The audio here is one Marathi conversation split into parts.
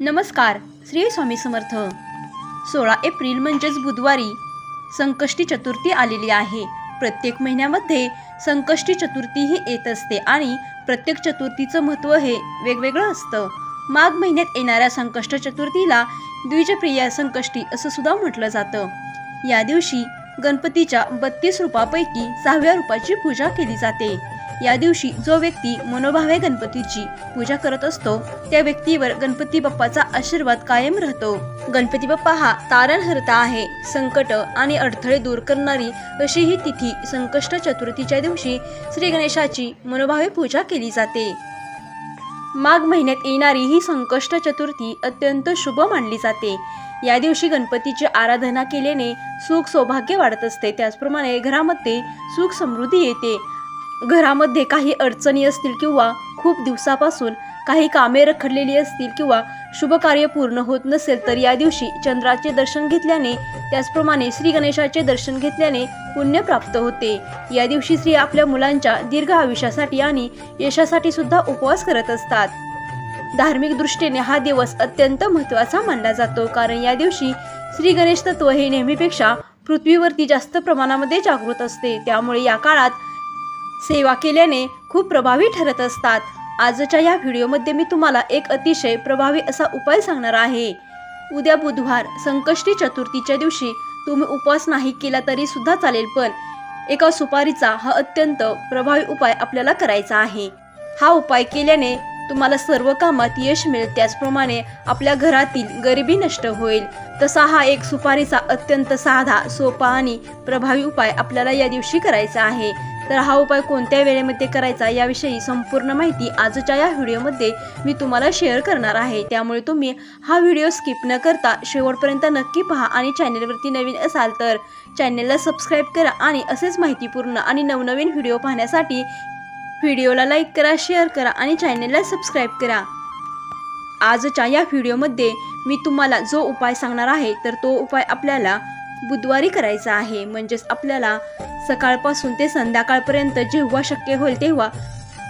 नमस्कार श्री स्वामी समर्थ. सोळा एप्रिल म्हणजेच बुधवारी संकष्टी चतुर्थी आलेली आहे. प्रत्येक महिन्यामध्ये संकष्टी चतुर्थी ही येत असते आणि प्रत्येक चतुर्थीचं महत्त्व हे वेगवेगळं असतं. माघ महिन्यात येणाऱ्या संकष्ट चतुर्थीला द्विजप्रिया संकष्टी असं सुद्धा म्हटलं जातं. या दिवशी गणपतीच्या बत्तीस रूपापैकी सहाव्या रूपाची पूजा केली जाते. या दिवशी जो व्यक्ती मनोभावे गणपतीची पूजा करत असतो त्या व्यक्तीवर गणपती बाप्पाचा आशीर्वाद कायम राहतो. गणपती बाप्पा हा तारणहर्ता आहे. संकट आणि अडथळे दूर करणारी अशी ही तिथी संकष्ट चतुर्थीच्या दिवशी श्री गणेशाची मनोभावे पूजा केली जाते. माघ महिन्यात येणारी ही संकष्ट चतुर्थी अत्यंत शुभ मानली जाते. या दिवशी गणपतीची आराधना केल्याने सुख सौभाग्य वाढत असते. त्याचप्रमाणे घरामध्ये सुख समृद्धी येते. घरामध्ये काही अडचणी असतील किंवा खूप दिवसापासून काही कामे रखडलेली असतील किंवा शुभ कार्य पूर्ण होत नसेल तर या दिवशी चंद्राचे दर्शन घेतल्याने त्याचप्रमाणे श्री गणेशाचे दर्शन घेतल्याने पुण्य प्राप्त होते. या दिवशी स्त्री आपल्या मुलांच्या दीर्घ आयुष्यासाठी आणि यशासाठी सुद्धा उपवास करत असतात. धार्मिक दृष्टीने हा दिवस अत्यंत महत्त्वाचा मानला जातो कारण या दिवशी श्री गणेश तत्व हे नेहमीपेक्षा पृथ्वीवरती जास्त प्रमाणामध्ये जागृत असते. त्यामुळे या काळात सेवा केल्याने खूप प्रभावी ठरत असतात. आजच्या या व्हिडिओमध्ये मी तुम्हाला एक अतिशय प्रभावी असा उपाय सांगणार आहे. उद्या बुधवार संकष्टी चतुर्थीच्या दिवशी तुम्ही उपवास नाही केला तरी सुद्धा चालेल पण एका सुपारीचा हा अत्यंत प्रभावी उपाय आपल्याला करायचा आहे. हा उपाय केल्याने तुम्हाला सर्व कामात यश मिळेल. त्याचप्रमाणे आपल्या घरातील गरिबी नष्ट होईल. तसा हा एक सुपारीचा अत्यंत साधा सोपा आणि प्रभावी उपाय आपल्याला या दिवशी करायचा आहे. तर हा उपाय कोणत्या वेळेमध्ये करायचा याविषयी संपूर्ण माहिती आजच्या या व्हिडिओमध्ये मी तुम्हाला शेअर करणार आहे. त्यामुळे तुम्ही हा व्हिडिओ स्किप न करता शेवटपर्यंत नक्की पहा आणि चॅनेलवरती नवीन असाल तर चॅनेलला सबस्क्राईब करा आणि असेच माहितीपूर्ण आणि नवनवीन व्हिडिओ पाहण्यासाठी व्हिडिओला लाईक करा शेअर करा आणि चॅनेलला सबस्क्राईब करा. आजच्या या व्हिडिओमध्ये मी तुम्हाला जो उपाय सांगणार आहे तर तो उपाय आपल्याला बुधवारी करायचा आहे. म्हणजेच आपल्याला सकाळपासून ते संध्याकाळपर्यंत जेव्हा शक्य होईल तेव्हा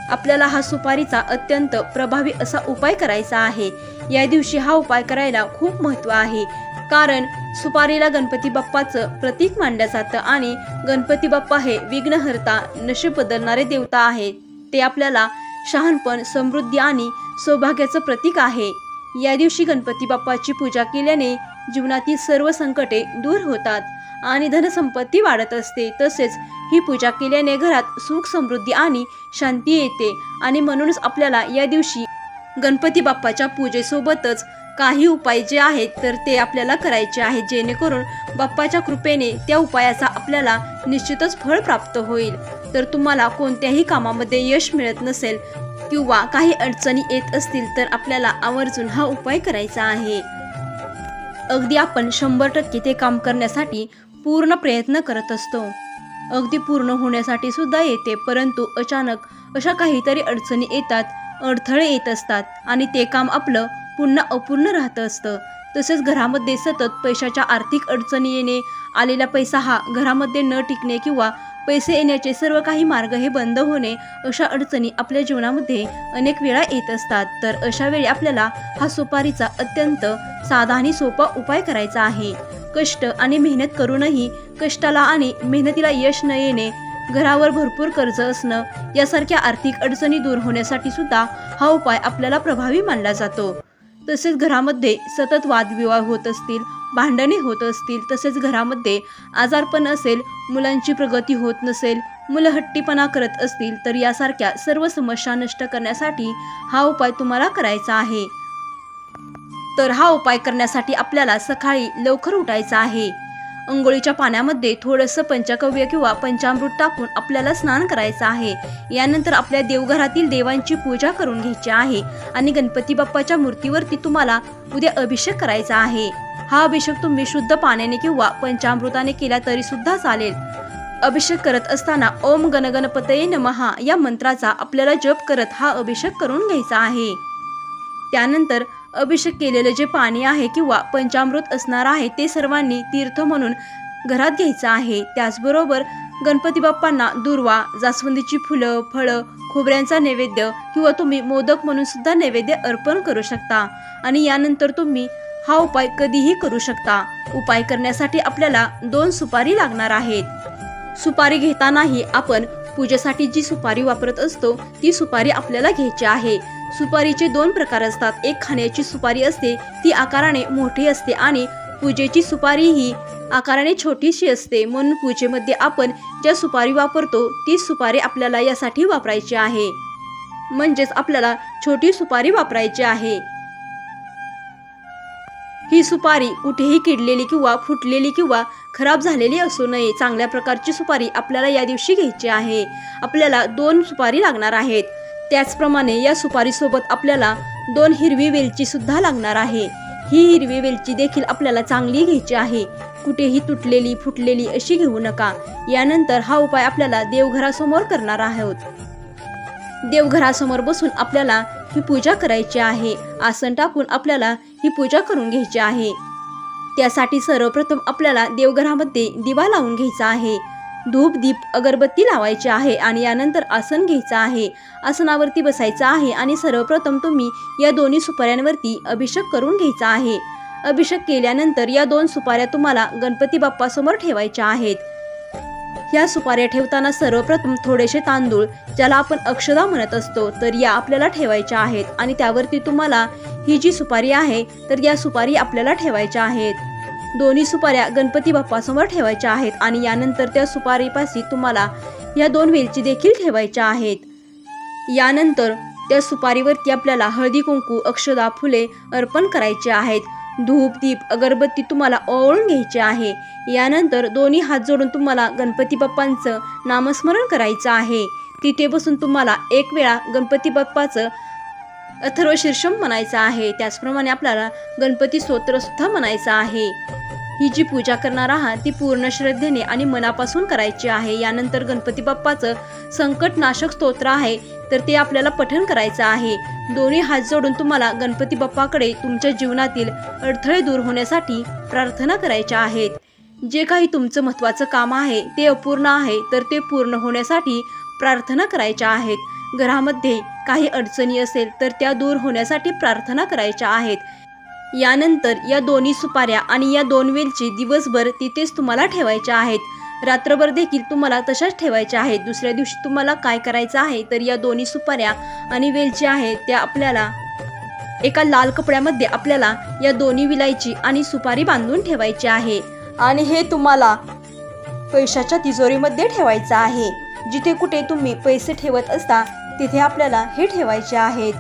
आपल्याला हा सुपारीचा अत्यंत प्रभावी असा उपाय करायचा आहे. या दिवशी हा उपाय करायला खूप महत्त्व आहे. कारण सुपारीला गणपती बाप्पाचं प्रतीक मानलं जातं आणि गणपती बाप्पा हे विघ्नहर्ता नशीब बदलणारे देवता आहेत. ते आपल्याला शहाणपण समृद्धी आणि सौभाग्याचं प्रतीक आहे. या दिवशी गणपती बाप्पाची पूजा केल्याने जीवनातील सर्व संकटे दूर होतात. आणि धनसंपत्ती वाढत असते. तसेच ही पूजा केल्याने घरात सुख समृद्धी आणि शांती येते. आणि म्हणूनच आपल्याला या दिवशी गणपती बाप्पाच्या पूजेसोबतच काही उपाय जे आहेत तर ते आपल्याला करायचे आहेत. जेणेकरून बाप्पाच्या कृपेने त्या उपायाचा आपल्याला निश्चितच फळ प्राप्त होईल. तर तुम्हाला कोणत्याही कामामध्ये यश मिळत नसेल किंवा काही अडचणी येत असतील तर आपल्याला आवर्जून हा उपाय करायचा आहे. अगदी आपण शंभर टक्के ते काम करण्यासाठी पूर्ण प्रयत्न करत असतो. अगदी पूर्ण होण्यासाठी सुद्धा येते परंतु अचानक अशा काहीतरी अडचणी येतात अडथळे येत असतात आणि ते काम आपलं पुन्हा अपूर्ण राहतं असतं. तसेच घरामध्ये सतत पैशाच्या आर्थिक अडचणी येणे आलेला पैसा हा घरामध्ये न टिकणे किंवा पैसे येण्याचे सर्व काही मार्ग हे बंद होणे अशा अडचणी आपल्या जीवनामध्ये अनेक वेळा येत असतात. तर अशा वेळी आपल्याला हा सुपारीचा अत्यंत साधा आणि सोपा उपाय करायचा आहे. कष्ट आणि मेहनत करूनही कष्टाला आणि मेहनतीला यश न येणे घरावर भरपूर कर्ज असणं यासारख्या आर्थिक अडचणी दूर होण्यासाठी सुद्धा हा उपाय आपल्याला प्रभावी मानला जातो. तसेच घरामध्ये सतत वादविवाद होत असतील भांडणे होत असतील तसेच घरामध्ये आजारपण असेल मुलांची प्रगती होत नसेल मुलं हट्टीपणा करत असतील तर यासारख्या सर्व समस्या नष्ट करण्यासाठी हा उपाय तुम्हाला करायचा आहे. तर हा उपाय करण्यासाठी आपल्याला सकाळी लवकर उठायचं आहे. अंघोळीच्या पाण्यामध्ये थोडंसं पंचकव्य किंवा पंचामृत टाकून आपल्याला स्नान करायचं आहे. यानंतर आपल्या देवघरातील देवांची पूजा करून घ्यायची आहे आणि गणपती बाप्पाच्या मूर्तीवरती तुम्हाला उद्या अभिषेक करायचा आहे. हा अभिषेक तुम्ही शुद्ध पाण्याने किंवा पंचामृताने केला तरी सुद्धा चालेल. अभिषेक करत असताना ओम गणगणपतये नमहा या मंत्राचा आपल्याला जप करत हा अभिषेक करून घ्यायचा आहे. त्यानंतर अभिषेक केलेलं जे पाणी आहे किंवा पंचामृत असणार आहे ते सर्वांनी तीर्थ म्हणून घरात घ्यायचं आहे. त्याचबरोबर गणपती बाप्पांना दुर्वा जास्वंदीची फुलं फळं खोबऱ्यांचा नैवेद्य किंवा तुम्ही मोदक म्हणून सुद्धा नैवेद्य अर्पण करू शकता. आणि यानंतर तुम्ही हा उपाय कधीही करू शकता. उपाय करण्यासाठी आपल्याला दोन सुपारी लागणार आहेत. सुपारी घेतानाही आपण पूजेसाठी जी सुपारी वापरत असतो ती सुपारी आपल्याला घ्यायची आहे. सुपारीचे दोन प्रकार असतात. एक खाण्याची सुपारी असते ती आकाराने मोठी असते आणि पूजेची सुपारी ही आकाराने छोटीशी असते. म्हणून पूजेमध्ये आपण ज्या सुपारी वापरतो ती सुपारी आपल्याला यासाठी वापरायची आहे. म्हणजेच आपल्याला छोटी सुपारी वापरायची आहे. ही सुपारी कुठेही किडलेली किंवा फुटलेली किंवा खराब झालेली असू नये. चांगल्या प्रकारची सुपारी आपल्याला या दिवशी घ्यायची आहे. आपल्याला दोन सुपारी लागणार आहेत. त्याचप्रमाणे या सुपारीसोबत आपल्याला दोन हिरवी वेलची सुद्धा लागणार आहे. ही हिरवी वेलची देखील आपल्याला चांगली घ्यायची आहे. कुठेही तुटलेली फुटलेली अशी घेऊ नका. यानंतर हा उपाय आपल्याला देवघरासमोर करणार आहोत. देवघरासमोर बसून आपल्याला ही पूजा करायची आहे. आसन टाकून आपल्याला ही पूजा करून घ्यायची आहे. त्यासाठी सर्वप्रथम आपल्याला देवघरामध्ये दिवा लावून घ्यायचा आहे. धूप दीप अगरबत्ती लावायची आहे आणि यानंतर आसन घ्यायचं आहे. आसनावरती बसायचं आहे आणि सर्वप्रथम तुम्ही या दोन्ही सुपाऱ्यांवरती अभिषेक करून घ्यायचा आहे. अभिषेक केल्यानंतर या दोन सुपाऱ्या तुम्हाला गणपती बाप्पासमोर ठेवायच्या आहेत. या सुपाऱ्या ठेवताना सर्वप्रथम थोडेसे तांदूळ ज्याला आपण अक्षदा म्हणत असतो तर या आपल्याला ठेवायच्या आहेत. आणि त्यावरती तुम्हाला ही जी सुपारी आहे तर या सुपारी आपल्याला ठेवायच्या आहेत. दोन्ही सुपाऱ्या गणपती बाप्पासमोर ठेवायच्या आहेत आणि यानंतर त्या सुपारीपाशी तुम्हाला या दोन वेलची देखील ठेवायच्या आहेत. यानंतर त्या सुपारीवरती आपल्याला हळदी कुंकू अक्षदा फुले अर्पण करायचे आहेत. धूप दीप अगरबत्ती तुम्हाला ओवाळून घ्यायची आहे. यानंतर दोन्ही हात जोडून तुम्हाला गणपती बाप्पांचं नामस्मरण करायचं आहे. तिथे बसून तुम्हाला एक वेळा गणपती बाप्पाचं अथर्व शीर्षम म्हणायचं आहे. त्याचप्रमाणे आपल्याला गणपती स्तोत्र सुद्धा म्हणायचं आहे. ही जी पूजा करणार आहात ती पूर्ण श्रद्धेने आणि मनापासून करायची आहे. यानंतर गणपती बाप्पाचं संकटनाशक स्तोत्र आहे तर ते आपल्याला पठण करायचं आहे. दोन्ही हात जोडून तुम्हाला गणपती बाप्पाकडे तुमच्या जीवनातील अडथळे दूर होण्यासाठी प्रार्थना करायच्या आहेत. जे काही तुमचं महत्त्वाचं काम आहे ते अपूर्ण आहे तर ते पूर्ण होण्यासाठी प्रार्थना करायच्या आहेत. घरामध्ये काही अडचणी असेल तर त्या दूर होण्यासाठी प्रार्थना करायच्या आहेत. यानंतर या दोन्ही सुपाऱ्या आणि या दोन वेलची दिवसभर तिथेच तुम्हाला ठेवायच्या आहेत. रात्रभर देखील तुम्हाला तशाच ठेवायच्या आहेत. दुसऱ्या दिवशी तुम्हाला काय करायचं आहे तर या दोन्ही सुपाऱ्या आणि वेलची आहेत त्या आपल्याला एका लाल कपड्यामध्ये आपल्याला या दोन्ही विलायची आणि सुपारी बांधून ठेवायची आहे. आणि हे तुम्हाला पैशाच्या तिजोरीमध्ये ठेवायचं आहे. जिथे कुठे तुम्ही पैसे ठेवत असता तिथे आपल्याला हे ठेवायचे आहेत.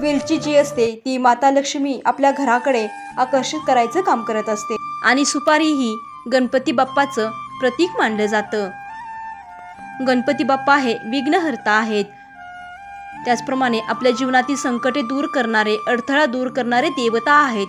वेलची जी असते ती माता लक्ष्मी आपल्या घराकडे आकर्षित करायचं काम करत असते. आणि सुपारी ही गणपती बाप्पाचं प्रतीक मानलं जातं. गणपती बाप्पा हे विघ्नहर्ता आहेत. त्याचप्रमाणे आपल्या जीवनातील संकटे दूर करणारे अडथळा दूर करणारे देवता आहेत.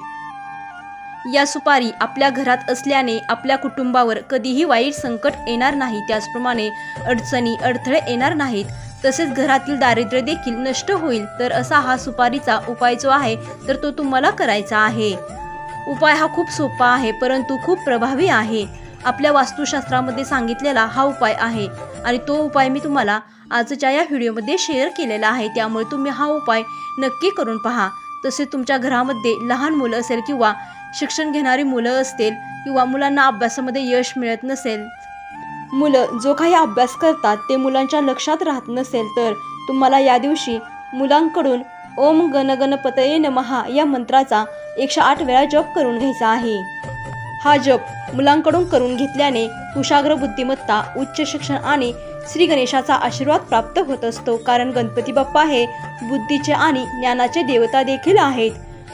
या सुपारी आपल्या घरात असल्याने आपल्या कुटुंबावर कधीही वाईट संकट येणार नाही. त्याचप्रमाणे अडचणी अडथळे येणार नाहीत. तसेच घरातील दारिद्र्य देखील नष्ट होईल. तर असा हा सुपारीचा उपाय जो आहे तर तो तुम्हाला करायचा आहे. उपाय हा खूप सोपा आहे परंतु खूप प्रभावी आहे. आपल्या वास्तुशास्त्रामध्ये सांगितलेला हा उपाय आहे आणि तो उपाय मी तुम्हाला आजच्या या व्हिडिओमध्ये शेअर केलेला आहे. त्यामुळे तुम्ही हा उपाय नक्की करून पहा. तसेच तुमच्या घरामध्ये लहान मुलं असेल किंवा शिक्षण घेणारी मुलं असतील किंवा मुलांना अभ्यासामध्ये यश मिळत नसेल मुलं जो काही अभ्यास करतात ते मुलांच्या लक्षात राहत नसेल तर तुम्हाला या दिवशी मुलांकडून ओम गणगणपतये नमहा या मंत्राचा एकशे आठ वेळा जप करून घ्यायचा आहे. हा जप मुलांकडून करून घेतल्याने कुशाग्र बुद्धिमत्ता उच्च शिक्षण आणि श्री गणेशाचा आशीर्वाद प्राप्त होत असतो. कारण गणपती बाप्पा हे बुद्धीचे आणि ज्ञानाचे देवता देखील आहेत.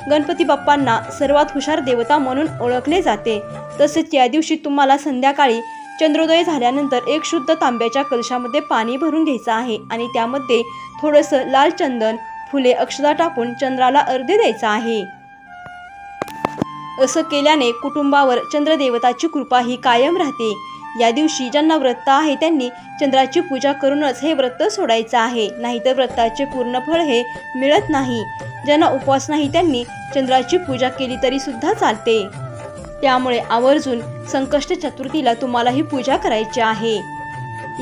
गणपती बाप्पांना सर्वात हुशार देवता म्हणून ओळखले जाते. तसेच या दिवशी तुम्हाला संध्याकाळी चंद्रोदय झाल्यानंतर एक शुद्ध तांब्याच्या कलशामध्ये पाणी भरून घ्यायचं आहे आणि त्यामध्ये थोडंसं लाल चंदन फुले अक्षदा टाकून चंद्राला अर्धे द्यायचा आहे. असं केल्याने कुटुंबावर चंद्रदेवताची कृपा ही कायम राहते. या दिवशी ज्यांना व्रत आहे त्यांनी चंद्राची पूजा करूनच हे व्रत सोडायचं आहे. नाहीतर व्रताचे पूर्ण फळ हे मिळत नाही. ज्यांना उपवास नाही त्यांनी चंद्राची पूजा केली तरी सुद्धा चालते. त्यामुळे आवर्जून संकष्ट चतुर्थीला तुम्हालाही पूजा करायची आहे.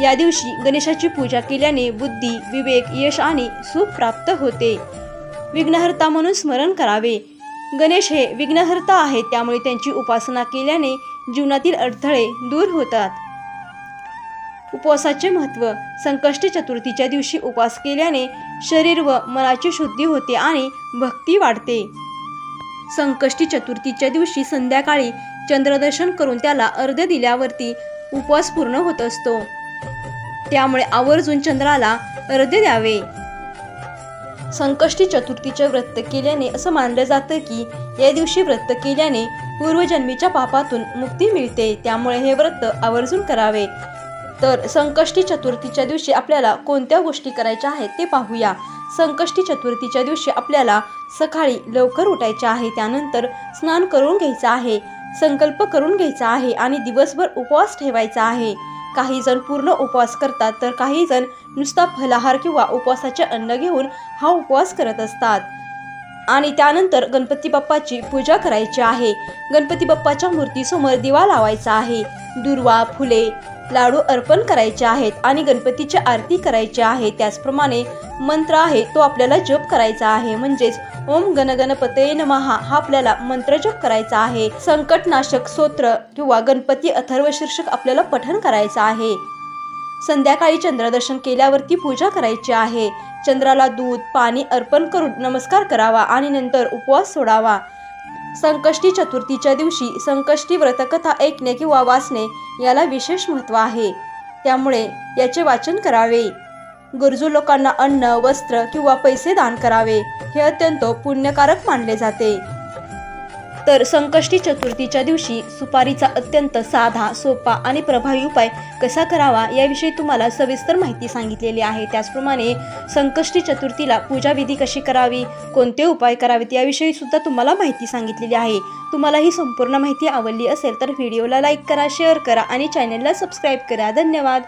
या दिवशी गणेशाची पूजा केल्याने बुद्धी विवेक यश आणि सुख प्राप्त होते. विघ्नहर्ता म्हणून स्मरण करावे. गणेश हे विघ्नहर्ता आहेत त्यामुळे त्यांची उपासना केल्याने जीवनातील अडथळे दूर होतात. उपवासाचे महत्त्व संकष्ट चतुर्थीच्या दिवशी उपवास केल्याने शरीर व मनाची शुद्धी होते आणि भक्ती वाढते. संकष्टी चतुर्थीच्या दिवशी संध्याकाळी चंद्रदर्शन करून त्याला अर्ध दिल्यावरती उपवास पूर्ण होत असतो. त्यामुळे आवर्जून चंद्राला अर्ध द्यावे. संकष्टी चतुर्थीचे व्रत केल्याने असं मानलं जातं की या दिवशी व्रत केल्याने पूर्वजन्मीच्या पापातून मुक्ती मिळते. त्यामुळे हे व्रत आवर्जून करावे. तर संकष्टी चतुर्थीच्या दिवशी आपल्याला कोणत्या गोष्टी करायच्या आहेत ते पाहूया. संकष्टी चतुर्थीच्या दिवशी आपल्याला सकाळी लवकर उठायचे आहे त्यानंतर स्नान करून घ्यायचं आहे संकल्प करून घ्यायचा आहे आणि दिवसभर उपवास ठेवायचा आहे. काही जण पूर्ण उपवास करतात तर काही जण नुसता फलाहार किंवा उपवासाचे अन्न घेऊन हा उपवास करत असतात. आणि त्यानंतर गणपती बाप्पाची पूजा करायची आहे. गणपती बाप्पाच्या मूर्तीसमोर दिवा लावायचा आहे. दुर्वा फुले लाडू अर्पण करायचे आहेत आणि गणपतीची आरती करायची आहे. त्याचप्रमाणे मंत्र आहे तो आपल्याला जप करायचा आहे. म्हणजेच ओम गणगणपते नमहा हा आपल्याला मंत्र जप करायचा आहे. संकटनाशक स्तोत्र किंवा गणपती अथर्व शीर्षक आपल्याला पठण करायचं आहे. संध्याकाळी चंद्रदर्शन केल्यावरती पूजा करायची आहे. चंद्राला दूध पाणी अर्पण करून नमस्कार करावा आणि नंतर उपवास सोडावा. संकष्टी चतुर्थीच्या दिवशी संकष्टी व्रतकथा ऐकणे किंवा वाचणे याला विशेष महत्त्व आहे. त्यामुळे याचे वाचन करावे. गरजू लोकांना अन्न वस्त्र किंवा पैसे दान करावे. हे अत्यंत पुण्यकारक मानले जाते. तर संकष्टी चतुर्थीच्या दिवशी सुपारीचा अत्यंत साधा सोपा आणि प्रभावी उपाय कसा करावा याविषयी तुम्हाला सविस्तर माहिती सांगितलेली आहे. त्याचप्रमाणे संकष्टी चतुर्थीला पूजाविधी कशी करावी कोणते उपाय करावेत याविषयी सुद्धा तुम्हाला माहिती सांगितलेली आहे. तुम्हाला ही संपूर्ण माहिती आवडली असेल तर व्हिडिओला लाईक करा शेअर करा आणि चॅनलला सबस्क्राईब करा. धन्यवाद.